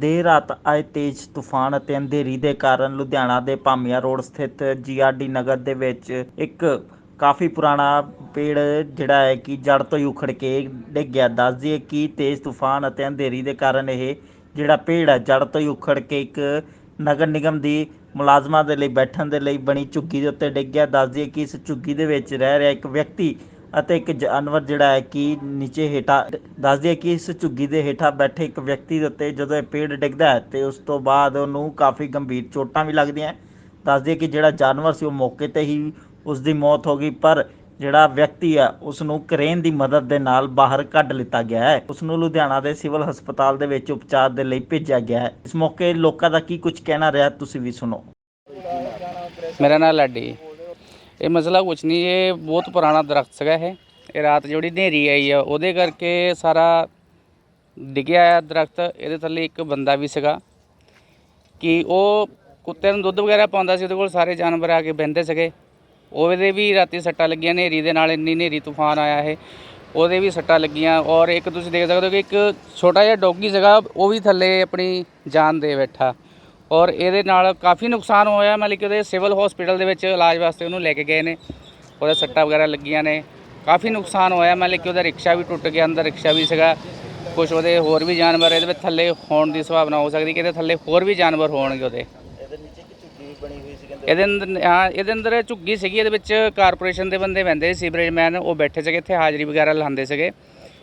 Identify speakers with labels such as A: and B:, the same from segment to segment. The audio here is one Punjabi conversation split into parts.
A: ਦੇਰ ਰਾਤ ਆਏ ਤੇਜ਼ ਤੂਫਾਨ ਅਤੇ ਅੰਧੇਰੀ ਦੇ ਕਾਰਨ ਲੁਧਿਆਣਾ ਦੇ ਭਾਮੀਆ ਰੋਡ ਸਥਿਤ ਜੀਆਰਡੀ ਨਗਰ ਦੇ ਵਿੱਚ ਇੱਕ ਕਾਫੀ ਪੁਰਾਣਾ ਪੇੜ ਜਿਹੜਾ ਹੈ ਕਿ ਜੜ ਤੋਂ ਹੀ ਉਖੜ ਕੇ ਡਿੱਗ ਗਿਆ। ਦੱਸ ਦਈਏ ਕਿ ਤੇਜ਼ ਤੂਫਾਨ ਅਤੇ ਅੰਧੇਰੀ ਦੇ ਕਾਰਨ ਇਹ ਜਿਹੜਾ ਪੇੜ ਹੈ ਜੜ ਤੋਂ ਹੀ ਉਖੜ ਕੇ ਇੱਕ ਨਗਰ ਨਿਗਮ ਦੀ ਮੁਲਾਜ਼ਮਾਂ ਦੇ ਲਈ ਬੈਠਣ ਦੇ ਲਈ ਬਣੀ ਝੁੱਗੀ ਦੇ ਉੱਤੇ ਡਿੱਗ ਗਿਆ। ਦੱਸ ਦਈਏ ਕਿ ਇਸ ਝੁੱਗੀ ਦੇ ਵਿੱਚ ਰਹਿ ਰਿਹਾ ਇੱਕ ਵਿਅਕਤੀ ਅਤੇ ਇੱਕ ਜਾਨਵਰ ਜਿਹੜਾ ਹੈ ਕਿ ਨੀਚੇ ਹੇਠਾਂ ਦੱਸਦੀ ਹੈ ਕਿ ਇਸ ਝੁੱਗੀ ਦੇ ਹੇਠਾਂ ਬੈਠੇ ਇੱਕ ਵਿਅਕਤੀ ਦੇ ਉੱਤੇ ਜਦੋਂ ਇਹ ਪੇੜ ਡਿੱਗਦਾ ਹੈ ਤੇ ਉਸ ਤੋਂ ਬਾਅਦ ਉਹਨੂੰ ਕਾਫੀ ਗੰਭੀਰ ਚੋਟਾਂ ਵੀ ਲੱਗਦੀਆਂ ਦੱਸਦੀ ਹੈ। ਕਿ ਜਿਹੜਾ ਜਾਨਵਰ ਸੀ ਉਹ ਮੌਕੇ ਤੇ ਹੀ ਉਸ ਦੀ ਮੌਤ ਹੋ ਗਈ, ਪਰ ਜਿਹੜਾ ਵਿਅਕਤੀ ਹੈ ਉਸ ਨੂੰ ਕਰੇਨ ਦੀ ਮਦਦ ਦੇ ਨਾਲ ਬਾਹਰ ਕੱਢ ਲਿੱਤਾ ਗਿਆ ਹੈ। ਉਸ ਨੂੰ ਲੁਧਿਆਣਾ ਦੇ ਸਿਵਲ ਹਸਪਤਾਲ ਦੇ ਵਿੱਚ ਉਪਚਾਰ ਦੇ ਲਈ ਭੇਜਿਆ ਗਿਆ ਹੈ। ਇਸ ਮੌਕੇ ਲੋਕਾਂ ਦਾ ਕੀ ਕੁਝ ਕਹਿਣਾ ਰਿਹਾ, ਤੁਸੀਂ ਵੀ ਸੁਣੋ।
B: ਮੇਰਾ ਨਾਮ ਲਾਡੀ ਇਹ ਮਸਲਾ ਕੁਛ ਨਹੀਂ, ਇਹ ਬਹੁਤ ਪੁਰਾਣਾ ਦਰਖਤ ਸੀਗਾ ਇਹ। ਇਹ ਰਾਤ ਜਿਹੜੀ ਹਨੇਰੀ ਆਈ ਆ, ਉਹਦੇ ਕਰਕੇ ਸਾਰਾ ਡਿੱਗਿਆ ਆ ਦਰਖਤ। ਇਹਦੇ ਥੱਲੇ ਇੱਕ ਬੰਦਾ ਵੀ ਸੀਗਾ। ਕਿ ਉਹ ਕੁੱਤੇ ਨੂੰ ਦੁੱਧ ਵਗੈਰਾ ਪਾਉਂਦਾ ਸੀ, ਉਹਦੇ ਕੋਲ ਸਾਰੇ ਜਾਨਵਰ ਆ ਕੇ ਬਹਿੰਦੇ ਸੀਗੇ। ਉਹਦੇ ਵੀ ਰਾਤੀ ਸੱਟਾਂ ਲੱਗੀਆਂ ਹਨੇਰੀ ਦੇ ਨਾਲ, ਇੰਨੀ ਹਨੇਰੀ ਤੂਫਾਨ ਆਇਆ ਇਹ। ਉਹਦੇ ਵੀ ਸੱਟਾਂ ਲੱਗੀਆਂ ਔਰ ਇੱਕ ਤੁਸੀਂ ਦੇਖ ਸਕਦੇ ਹੋ ਕਿ ਇੱਕ ਛੋਟਾ ਜਿਹਾ ਡੌਗੀ ਸੀਗਾ, ਉਹ ਵੀ ਥੱਲੇ ਆਪਣੀ ਜਾਨ ਦੇ ਬੈਠਾ। ਔਰ ਇਹਦੇ ਨਾਲ ਕਾਫੀ ਨੁਕਸਾਨ ਹੋਇਆ ਮਤਲਬ ਕਿ ਉਹਦੇ ਸਿਵਲ ਹਸਪੀਟਲ ਦੇ ਵਿੱਚ ਇਲਾਜ ਵਾਸਤੇ ਉਹਨੂੰ ਲੈ ਕੇ ਗਏ ਨੇ। ਉਹਦੇ ਸੱਟਾਂ ਵਗੈਰਾ ਲੱਗੀਆਂ ਨੇ। ਕਾਫੀ ਨੁਕਸਾਨ ਹੋਇਆ ਮਤਲਬ ਕਿ ਉਹਦਾ ਰਿਕਸ਼ਾ ਵੀ ਟੁੱਟ ਗਿਆ ਅੰਦਰ ਰਿਕਸ਼ਾ ਵੀ ਸੀਗਾ। ਕੁਝ ਉਹਦੇ ਹੋਰ ਵੀ ਜਾਨਵਰ ਇਹਦੇ ਵਿੱਚ ਥੱਲੇ ਹੋਣ ਦੀ ਸੰਭਾਵਨਾ ਹੋ ਸਕਦੀ ਕਿ ਇਹਦੇ ਥੱਲੇ ਹੋਰ ਵੀ ਜਾਨਵਰ ਹੋਣਗੇ ਉਹਦੇ।
A: ਇਹਦੇ
B: ਅੰਦਰ ਹਾਂ ਇਹਦੇ ਅੰਦਰ ਝੁੱਗੀ ਸੀਗੀ ਇਹਦੇ ਵਿੱਚ ਕਾਰਪੋਰੇਸ਼ਨ ਦੇ ਬੰਦੇ ਬਹਿੰਦੇ ਸੀ ਸੀਵਰੇਜ ਮੈਨ ਉਹ ਬੈਠੇ ਸੀਗੇ ਇੱਥੇ ਹਾਜ਼ਰੀ ਵਗੈਰਾ ਲਾਉਂਦੇ ਸੀਗੇ।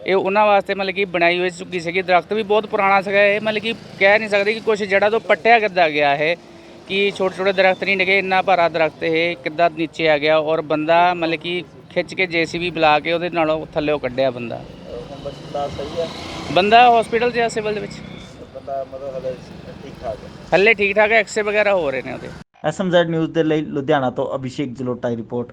B: ਇਹ ਉਹਨਾਂ ਵਾਸਤੇ ਮਤਲਬ ਕਿ ਬਣਾਈ ਹੋਈ ਚੁੱਕੀ ਸੀਗੀ। ਦਰਖਤ ਵੀ ਬਹੁਤ ਪੁਰਾਣਾ ਸੀਗਾ ਇਹ। ਮਤਲਬ ਕਿ ਕਹਿ ਨਹੀਂ ਸਕਦੇ ਕਿ ਕੁਝ ਜੜਾ ਤੋਂ ਪੱਟਿਆ ਕਿੱਦਾਂ ਗਿਆ ਇਹ, ਕਿ ਛੋਟੇ ਛੋਟੇ ਦਰਖਤ ਨਹੀਂ ਡਿਗੇ ਇੰਨਾ ਭਾਰਾ ਦਰਖਤ ਇਹ ਕਿੱਦਾਂ ਨੀਚੇ ਆ ਗਿਆ ਔਰ ਬੰਦਾ ਮਤਲਬ ਕਿ ਖਿੱਚ ਕੇ ਜੀਸੀਬੀ ਬੁਲਾ ਕੇ ਉਹਦੇ ਨਾਲੋਂ ਥੱਲੇੋਂ ਕੱਢਿਆ ਬੰਦਾ। ਬੰਦਾ ਹਸਪੀਟਲ 'ਚ ਸਿਵਲ ਦੇ ਵਿੱਚ?
A: ਬੰਦਾ ਮਤਲਬ ਹਲੇ ਠੀਕ ਠਾਕ ਹੈ।
B: ਹਲੇ ਠੀਕ ਠਾਕ ਐਕਸਰੇ ਵਗੈਰਾ ਹੋ ਰਹੇ ਨੇ ਉਹਦੇ।
A: ਐਸਐਮਜ਼ੈਡ ਨਿਊਜ਼ ਦੇ ਲਈ ਲੁਧਿਆਣਾ ਤੋਂ ਅਭਿਸ਼ੇਕ ਜਲੋਟਾ ਦੀ ਰਿਪੋਰਟ।